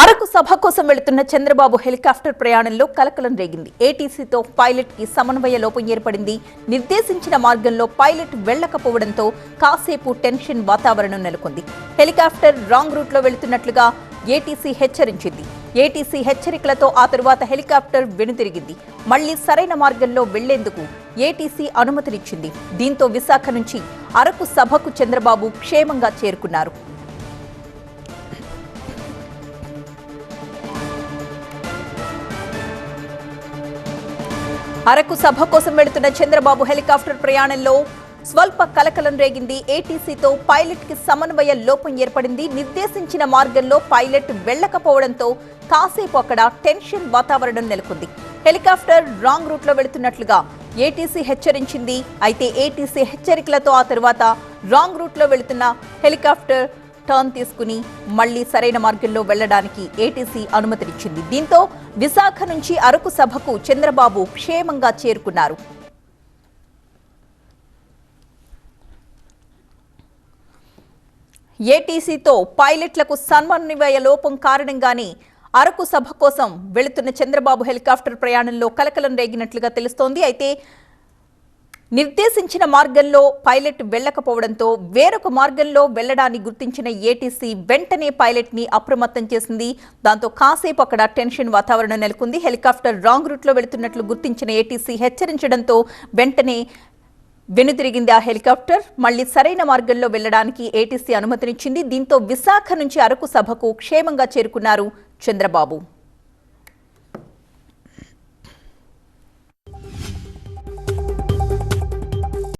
అరకు సభ కోసం వెళుతున్న చంద్రబాబు హెలికాప్టర్ ప్రయాణంలో కలకలం రేగింది. ఏటీసీతో పైలట్కి సమన్వయ లోపం ఏర్పడింది. నిర్దేశించిన మార్గంలో పైలట్ వెళ్ళకపోవడంతో కాసేపు టెన్షన్ వాతావరణం నెలకొంది. హెలికాప్టర్ రాంగ్ రూట్లో వెళుతున్నట్లుగా ఏటీసీ హెచ్చరించింది. ఏటీసీ హెచ్చరికలతో ఆ తరువాత హెలికాప్టర్ వెనుతిరిగింది. మళ్ళీ సరైన మార్గంలో వెళ్ళేందుకు ఏటీసీ అనుమతినిచ్చింది. దీంతో విశాఖ నుంచి అరకు సభకు చంద్రబాబు క్షేమంగా చేరుకున్నారు. అరకు సభ కోసం వెళుతున్న చంద్రబాబు హెలికాప్టర్ ప్రయాణంలో స్వల్ప కలకలం రేగింది. ఏటీసీతో పైలట్కి సమన్వయ లోపం ఏర్పడింది. నిర్దేశించిన మార్గంలో పైలట్ వెళ్ళకపోవడంతో కాసేపు అక్కడ టెన్షన్ వాతావరణం నెలకొంది. హెలికాప్టర్ రాంగ్ రూట్లో వెళుతున్నట్లుగా ఏటీసీ హెచ్చరించింది. అయితే ఏటీసీ హెచ్చరికలతో ఆ తరువాత రాంగ్ రూట్లో వెళుతున్న హెలికాప్టర్ టర్న్ తీసుకుని మళ్ళీ సరైన మార్గంలో వెళ్ళడానికి ఏటీసీ అనుమతినిచ్చింది. దీంతో విశాఖ నుంచి అరకు సభకు చంద్రబాబు క్షేమంగా చేరుకున్నారు. ఏటీసీతో పైలట్లకు సమన్వయ లోపం కారణంగానే అరకు సభ కోసం వెళుతున్న చంద్రబాబు హెలికాప్టర్ ప్రయాణంలో కలకలం రేగినట్లుగా తెలుస్తోంది. అయితే నిర్దేశించిన మార్గంలో పైలట్ వెళ్ళకపోవడంతో వేరొక మార్గంలో వెళ్ళడాన్ని గుర్తించిన ఏటీసీ వెంటనే పైలట్ని అప్రమత్తం చేసింది. దాంతో కాసేపు అక్కడ టెన్షన్ వాతావరణం నెలకొంది. హెలికాప్టర్ రాంగ్ రూట్లో వెళుతున్నట్లు గుర్తించిన ఏటీసీ హెచ్చరించడంతో వెంటనే వెనుతిరిగింది ఆ హెలికాప్టర్. మళ్ళీ సరైన మార్గంలో వెళ్ళడానికి ఏటీసీ అనుమతినిచ్చింది. దీంతో విశాఖ నుంచి అరకు సభకు క్షేమంగా చేరుకున్నారు చంద్రబాబు.